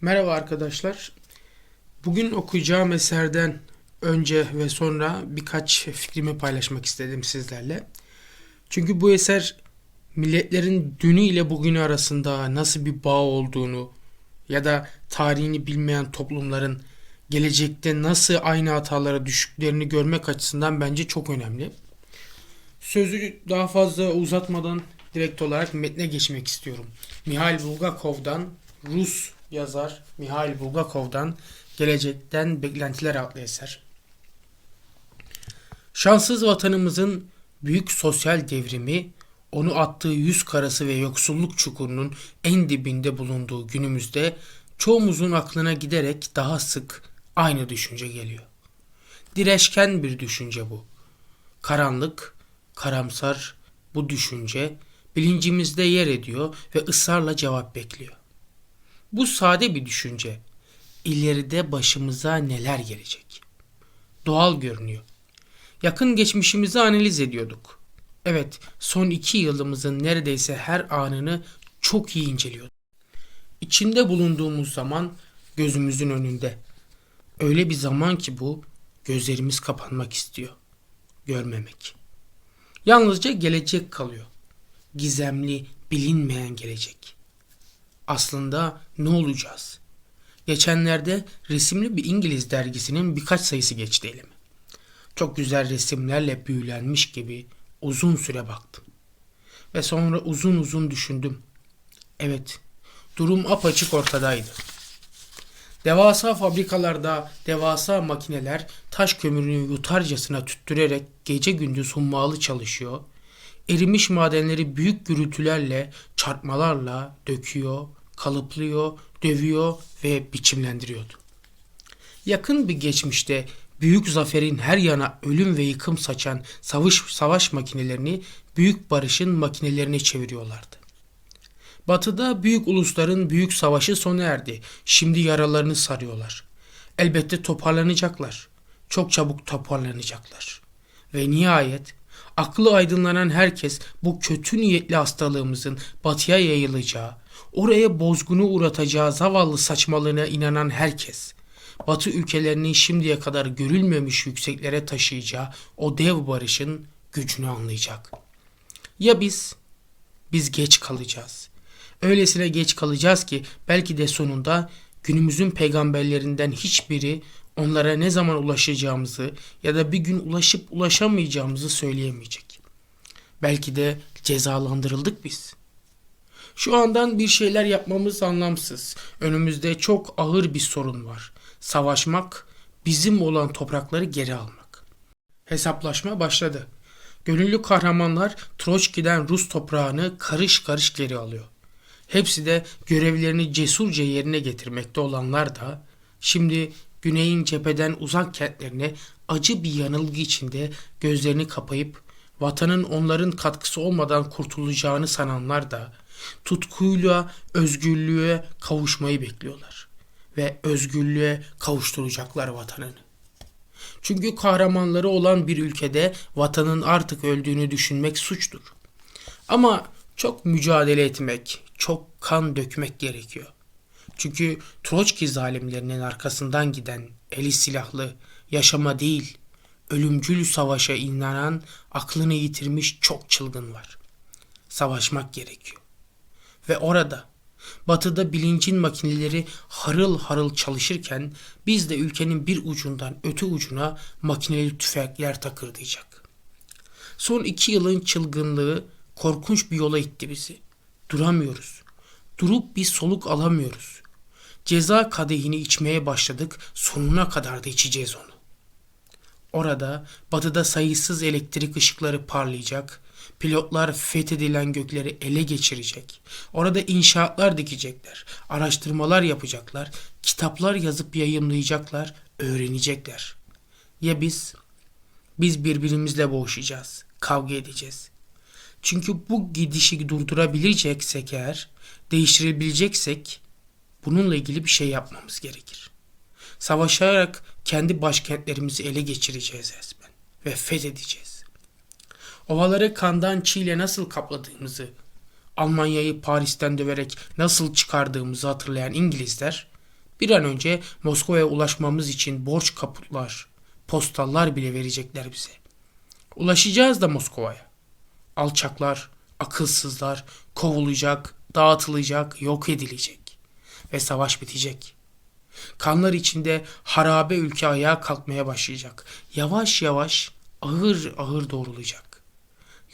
Merhaba arkadaşlar. Bugün okuyacağım eserden önce ve sonra birkaç fikrimi paylaşmak istedim sizlerle. Çünkü bu eser milletlerin dünü ile bugünü arasında nasıl bir bağ olduğunu ya da tarihini bilmeyen toplumların gelecekte nasıl aynı hatalara düştüklerini görmek açısından bence çok önemli. Sözü daha fazla uzatmadan direkt olarak metne geçmek istiyorum. Mihail Bulgakov'dan Rus yazar Mihail Bulgakov'dan Gelecekten Beklentiler adlı eser. Şanssız vatanımızın büyük sosyal devrimi onu attığı yüz karası ve yoksulluk çukurunun en dibinde bulunduğu günümüzde çoğumuzun aklına giderek daha sık aynı düşünce geliyor. Direşken bir düşünce bu. Karanlık, karamsar bu düşünce bilincimizde yer ediyor ve ısrarla cevap bekliyor. Bu sade bir düşünce. İleride başımıza neler gelecek? Doğal görünüyor. Yakın geçmişimizi analiz ediyorduk. Evet, son iki yılımızın neredeyse her anını çok iyi inceliyorduk. İçinde bulunduğumuz zaman gözümüzün önünde. Öyle bir zaman ki bu, gözlerimiz kapanmak istiyor. Görmemek. Yalnızca gelecek kalıyor. Gizemli, bilinmeyen gelecek. Aslında ne olacağız? Geçenlerde resimli bir İngiliz dergisinin birkaç sayısı geçti elime. Çok güzel resimlerle büyülenmiş gibi uzun süre baktım. Ve sonra uzun uzun düşündüm. Evet, durum apaçık ortadaydı. Devasa fabrikalarda devasa makineler taş kömürünü yutarcasına tüttürerek gece gündüz hummalı çalışıyor. Erimiş madenleri büyük gürültülerle, çarpmalarla döküyor, kalıplıyor, dövüyor ve biçimlendiriyordu. Yakın bir geçmişte büyük zaferin her yana ölüm ve yıkım saçan savaş, savaş makinelerini büyük barışın makinelerine çeviriyorlardı. Batıda büyük ulusların büyük savaşı sona erdi. Şimdi yaralarını sarıyorlar. Elbette toparlanacaklar. Çok çabuk toparlanacaklar. Ve nihayet aklı aydınlanan herkes bu kötü niyetli hastalığımızın batıya yayılacağı, oraya bozgunu uğratacağı zavallı saçmalığına inanan herkes, Batı ülkelerinin şimdiye kadar görülmemiş yükseklere taşıyacağı o dev barışın gücünü anlayacak. Ya biz? Biz geç kalacağız. Öylesine geç kalacağız ki belki de sonunda günümüzün peygamberlerinden hiçbiri onlara ne zaman ulaşacağımızı ya da bir gün ulaşıp ulaşamayacağımızı söyleyemeyecek. Belki de cezalandırıldık biz. Şu andan bir şeyler yapmamız anlamsız. Önümüzde çok ağır bir sorun var. Savaşmak, bizim olan toprakları geri almak. Hesaplaşma başladı. Gönüllü kahramanlar Troçki'den Rus toprağını karış karış geri alıyor. Hepsi de görevlerini cesurca yerine getirmekte olanlar da şimdi güneyin cepheden uzak kentlerine acı bir yanılgı içinde gözlerini kapayıp vatanın onların katkısı olmadan kurtulacağını sananlar da tutkuyla özgürlüğe kavuşmayı bekliyorlar ve özgürlüğe kavuşturacaklar vatanını. Çünkü kahramanları olan bir ülkede vatanın artık öldüğünü düşünmek suçtur. Ama çok mücadele etmek, çok kan dökmek gerekiyor. Çünkü Troçki zalimlerinin arkasından giden eli silahlı, yaşama değil, ölümcül savaşa inanan, aklını yitirmiş çok çılgın var. Savaşmak gerekiyor. Ve orada, batıda bilincin makineleri harıl harıl çalışırken biz de ülkenin bir ucundan öte ucuna makineli tüfekler takırdayacak. Son iki yılın çılgınlığı korkunç bir yola itti bizi. Duramıyoruz. Durup bir soluk alamıyoruz. Ceza kadehini içmeye başladık, sonuna kadar da içeceğiz onu. Orada batıda sayısız elektrik ışıkları parlayacak, pilotlar fethedilen gökleri ele geçirecek. Orada inşaatlar dikecekler, araştırmalar yapacaklar, kitaplar yazıp yayımlayacaklar, öğrenecekler. Ya biz? Biz birbirimizle boğuşacağız, kavga edeceğiz. Çünkü bu gidişi durdurabileceksek eğer, değiştirebileceksek bununla ilgili bir şey yapmamız gerekir. Savaşarak kendi başkentlerimizi ele geçireceğiz resmen ve fethedeceğiz. Ovaları kandan çiğle nasıl kapladığımızı, Almanya'yı Paris'ten döverek nasıl çıkardığımızı hatırlayan İngilizler Bir an önce Moskova'ya ulaşmamız için borç kaputlar, postallar bile verecekler bize. Ulaşacağız da Moskova'ya. Alçaklar, akılsızlar kovulacak, dağıtılacak, yok edilecek ve savaş bitecek. Kanlar içinde harabe ülke ayağa kalkmaya başlayacak. Yavaş yavaş ağır ağır doğrulacak.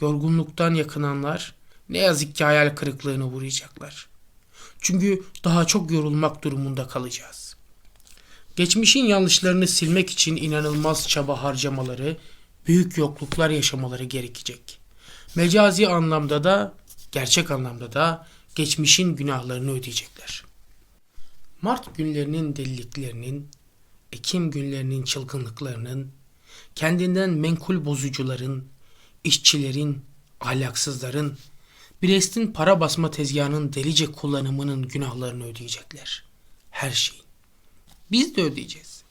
Yorgunluktan yakınanlar ne yazık ki hayal kırıklığına uğrayacaklar. Çünkü daha çok yorulmak durumunda kalacağız. Geçmişin yanlışlarını silmek için inanılmaz çaba harcamaları, büyük yokluklar yaşamaları gerekecek. Mecazi anlamda da, gerçek anlamda da geçmişin günahlarını ödeyecekler. Mart günlerinin deliliklerinin, Ekim günlerinin çılgınlıklarının, kendinden menkul bozucuların, işçilerin, ahlaksızların, Brest'in para basma tezgahının delice kullanımının günahlarını ödeyecekler. Her şeyin. Biz de ödeyeceğiz.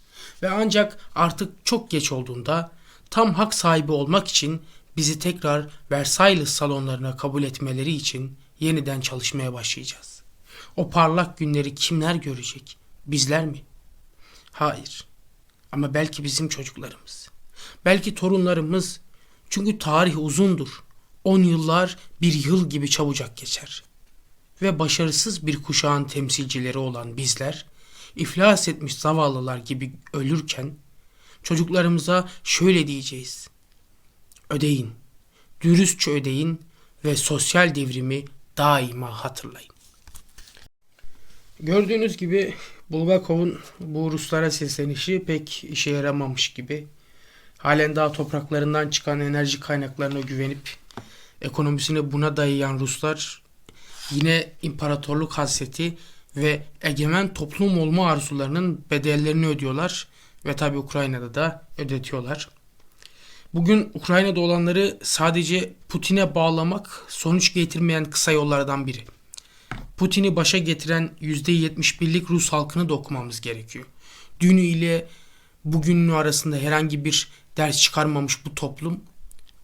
Ve ancak artık çok geç olduğunda tam hak sahibi olmak için bizi tekrar Versailles salonlarına kabul etmeleri için yeniden çalışmaya başlayacağız. O parlak günleri kimler görecek? Bizler mi? Hayır. Ama belki bizim çocuklarımız. Belki torunlarımız. Çünkü tarih uzundur. On yıllar bir yıl gibi çabucak geçer. Ve başarısız bir kuşağın temsilcileri olan bizler, iflas etmiş zavallılar gibi ölürken, çocuklarımıza şöyle diyeceğiz. Ödeyin, dürüstçe ödeyin ve sosyal devrimi daima hatırlayın. Gördüğünüz gibi Bulgakov'un bu Ruslara seslenişi pek işe yaramamış gibi. Halen daha topraklarından çıkan enerji kaynaklarına güvenip ekonomisini buna dayayan Ruslar yine imparatorluk hasreti ve egemen toplum olma arzularının bedellerini ödüyorlar ve tabi Ukrayna'da da ödetiyorlar. Bugün Ukrayna'da olanları sadece Putin'e bağlamak sonuç getirmeyen kısa yollardan biri. Putin'i başa getiren %71'lik Rus halkını da okumamız gerekiyor. Dünü ile bugünün arasında herhangi bir ders çıkarmamış bu toplum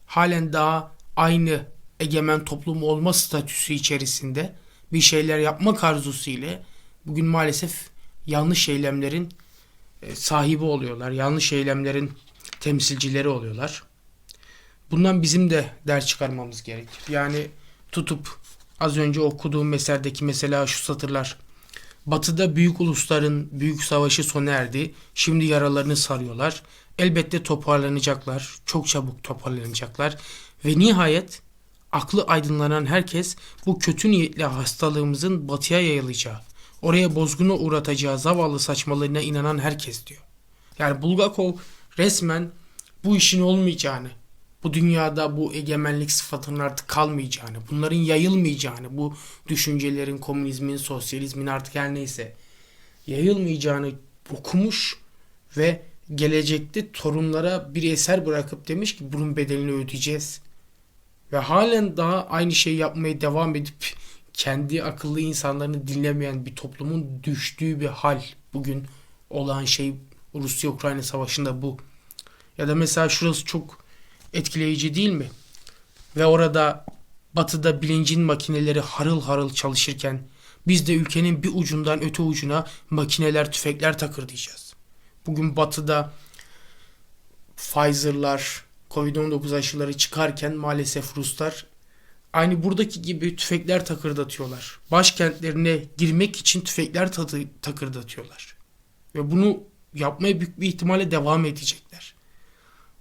halen daha aynı egemen toplum olma statüsü içerisinde bir şeyler yapmak arzusu ile bugün maalesef yanlış eylemlerin e, sahibi oluyorlar. Yanlış eylemlerin temsilcileri oluyorlar. Bundan bizim de ders çıkarmamız gerekir. Yani tutup az önce okuduğum eserdeki mesela şu satırlar. Batı'da büyük ulusların büyük savaşı sona erdi. Şimdi yaralarını sarıyorlar. Elbette toparlanacaklar. Çok çabuk toparlanacaklar. Ve nihayet aklı aydınlanan herkes bu kötü niyetli hastalığımızın batıya yayılacağı, oraya bozguna uğratacağı zavallı saçmalığına inanan herkes diyor. Yani Bulgakov resmen bu işin olmayacağını, bu dünyada bu egemenlik sıfatının artık kalmayacağını, bunların yayılmayacağını, bu düşüncelerin, komünizmin, sosyalizmin artık her neyse yayılmayacağını okumuş ve gelecekte torunlara bir eser bırakıp demiş ki bunun bedelini ödeyeceğiz. Ve halen daha aynı şeyi yapmaya devam edip kendi akıllı insanlarını dinlemeyen bir toplumun düştüğü bir hal bugün olan şey Rusya-Ukrayna savaşında bu. Ya da mesela şurası çok etkileyici değil mi? Ve orada batıda bilincin makineleri harıl harıl çalışırken biz de ülkenin bir ucundan öte ucuna makineler, tüfekler takırdayacağız. Bugün batıda Pfizer'lar, Covid-19 aşıları çıkarken maalesef Ruslar aynı buradaki gibi tüfekler takırdatıyorlar. Başkentlerine girmek için tüfekler tadı, takırdatıyorlar. Ve bunu yapmaya büyük bir ihtimalle devam edecekler.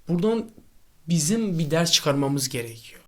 Buradan bizim bir ders çıkarmamız gerekiyor.